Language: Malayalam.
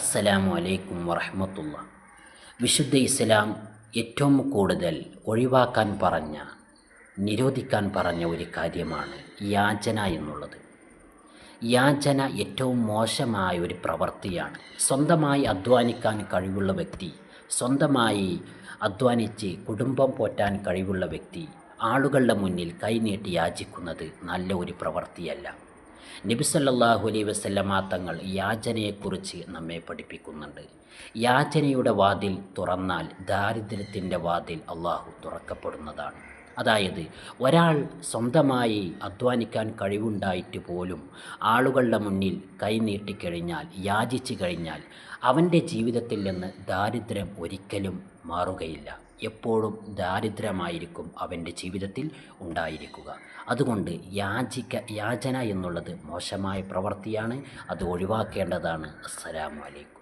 അസ്സലാമു അലൈക്കും വറഹമത്തുള്ള. വിശുദ്ധ ഇസ്ലാം ഏറ്റവും കൂടുതൽ ഒഴിവാക്കാൻ പറഞ്ഞ നിരോധിക്കാൻ പറഞ്ഞ ഒരു കാര്യമാണ് യാചന എന്നുള്ളത്. യാചന ഏറ്റവും മോശമായ ഒരു പ്രവൃത്തിയാണ്. സ്വന്തമായി അധ്വാനിക്കാൻ കഴിവുള്ള വ്യക്തി സ്വന്തമായി അധ്വാനിച്ച് കുടുംബം പോറ്റാൻ കഴിവുള്ള വ്യക്തി ആളുകളുടെ മുന്നിൽ കൈനീട്ടി യാചിക്കുന്നത് നല്ല ഒരു പ്രവൃത്തിയല്ല. നബി അലൈ വസല്ലമ തങ്ങൾ യാചനയെക്കുറിച്ച് നമ്മെ പഠിപ്പിക്കുന്നുണ്ട്. യാചനയുടെ വാതിൽ തുറന്നാൽ ദാരിദ്ര്യത്തിന്റെ വാതിൽ അള്ളാഹു തുറക്കപ്പെടുന്നതാണ്. അതായത് ഒരാൾ സ്വന്തമായി അധ്വാനിക്കാൻ കഴിവുണ്ടായിട്ട് പോലും ആളുകളുടെ മുന്നിൽ കൈനീട്ടിക്കഴിഞ്ഞാൽ യാചിച്ചു കഴിഞ്ഞാൽ അവന്റെ ജീവിതത്തിൽ നിന്ന് ദാരിദ്ര്യം ഒരിക്കലും മാറുകയില്ല. എപ്പോഴും ദാരിദ്ര്യമായിരിക്കും അവന്റെ ജീവിതത്തിൽ ഉണ്ടായിരിക്കുക. അതുകൊണ്ട് യാചിക്ക യാചന എന്നുള്ളത് മോശമായ പ്രവൃത്തിയാണ്. അത് ഒഴിവാക്കേണ്ടതാണ്. അസ്സലാമു അലൈക്കും.